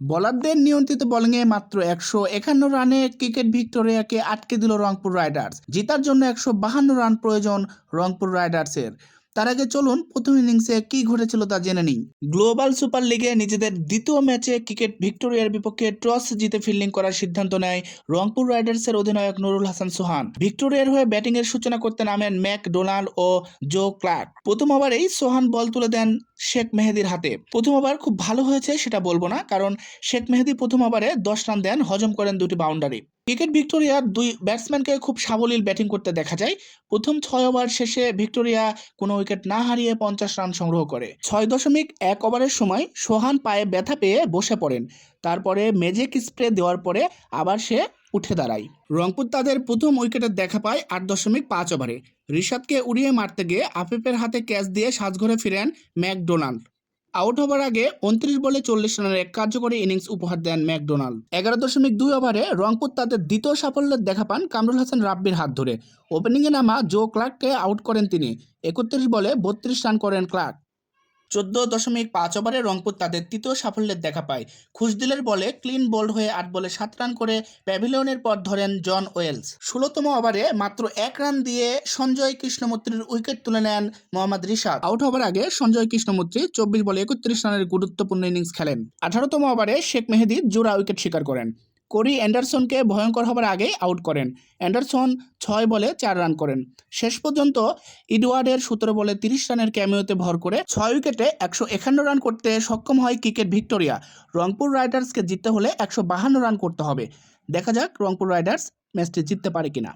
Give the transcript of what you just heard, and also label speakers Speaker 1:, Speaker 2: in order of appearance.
Speaker 1: বোলারদের নিয়ন্ত্রিত বোলিংয়ে মাত্র একশো একান্ন রানে ক্রিকেট ভিক্টোরিয়াকে আটকে দিল রংপুর রাইডার্স। জেতার জন্য একশো বাহান্ন রান প্রয়োজন রংপুর রাইডার্সের। তার আগে চলুন প্রথম ইনিংসে কি ঘটেছিল তা জেনে নিই। গ্লোবাল সুপার লিগে নিজেদের দ্বিতীয় ম্যাচে ক্রিকেট ভিক্টোরিয়ার বিপক্ষে টস জিতে ফিল্ডিং করার সিদ্ধান্ত নেয় রংপুর রাইডার্সের অধিনায়ক নুরুল হাসান সোহান। ভিক্টোরিয়ার হয়ে ব্যাটিংয়ের সূচনা করতে নামেন ম্যাক ডোনাল্ড ও জো ক্লার্ক। প্রথম ওভারেই সোহান বল তুলে দেন শেখ মেহেদির হাতে। প্রথম ওভার খুব ভালো হয়েছে, সেটা বলব না, কারণ শেখ মেহেদি প্রথম ওভারে দশ রান দেন, হজম করেন দুটি বাউন্ডারি ক্রিকেট ভিক্টোরিয়ার দুই ব্যাটসম্যানকে খুব সাবলীল ব্যাটিং করতে দেখা যায়। প্রথম ছয় ওভার শেষে ভিক্টোরিয়া কোনো উইকেট না হারিয়ে পঞ্চাশ রান সংগ্রহ করে। ছয় দশমিক এক ওভারের সময় সোহান পায়ে ব্যথা পেয়ে বসে পড়েন। তারপরে ম্যাজিক স্প্রে দেওয়ার পরে আবার সে উঠে দাঁড়ায়। রংপুর তাদের প্রথম উইকেটের দেখা পায় আট দশমিক পাঁচ ওভারে। ঋষাদকে উড়িয়ে মারতে গিয়ে আফিফের হাতে ক্যাচ দিয়ে সাজঘরে ফিরেন ম্যাকডোনাল্ড। আউট হবার আগে উনত্রিশ বলে চল্লিশ রানের এক কার্যকরী ইনিংস উপহার দেন ম্যাকডোনাল্ড। এগারো দশমিক দুই ওভারে রংপুর তাদের দ্বিতীয় সাফল্যের দেখা পান কামরুল হাসান রাব্বির হাত ধরে। ওপেনিংয়ে নামা জো ক্লার্ককে আউট করেন তিনি। একত্রিশ বলে বত্রিশ রান করেন ক্লার্ক। চোদ্দ দশমিক পাঁচ ওভারে রংপুর তাদের তৃতীয় সাফল্যের দেখা পায়। খুশদিলের বলে ক্লিন বোল্ড হয়ে আট বলে সাত রান করে প্যাভিলিয়নের পর ধরেন জন ওয়েলস। ষোলোতম ওভারে মাত্র এক রান দিয়ে সঞ্জয় কৃষ্ণমূর্তির উইকেট তুলে নেন মোহাম্মদ রিশাদ। আউট হবার আগে সঞ্জয় কৃষ্ণমূর্তি চব্বিশ বলে একত্রিশ রানের গুরুত্বপূর্ণ ইনিংস খেলেন। আঠারোতম ওভারে শেখ মেহেদি জোড়া উইকেট শিকার করেন। কোরি অ্যান্ডারসনকে ভয়ঙ্কর হবার আগেই আউট করেন। অ্যান্ডারসন ছয় বলে চার রান করেন। শেষ পর্যন্ত ইডওয়ার্ডের সতেরো বলে তিরিশ রানের ক্যামিওতে ভর করে ছয় উইকেটে একশো একান্ন রান করতে সক্ষম হয় ক্রিকেট ভিক্টোরিয়া। রংপুর রাইডার্সকে জিততে হলে একশো বাহান্ন রান করতে হবে। দেখা যাক রংপুর রাইডার্স ম্যাচটি জিততে পারে কিনা।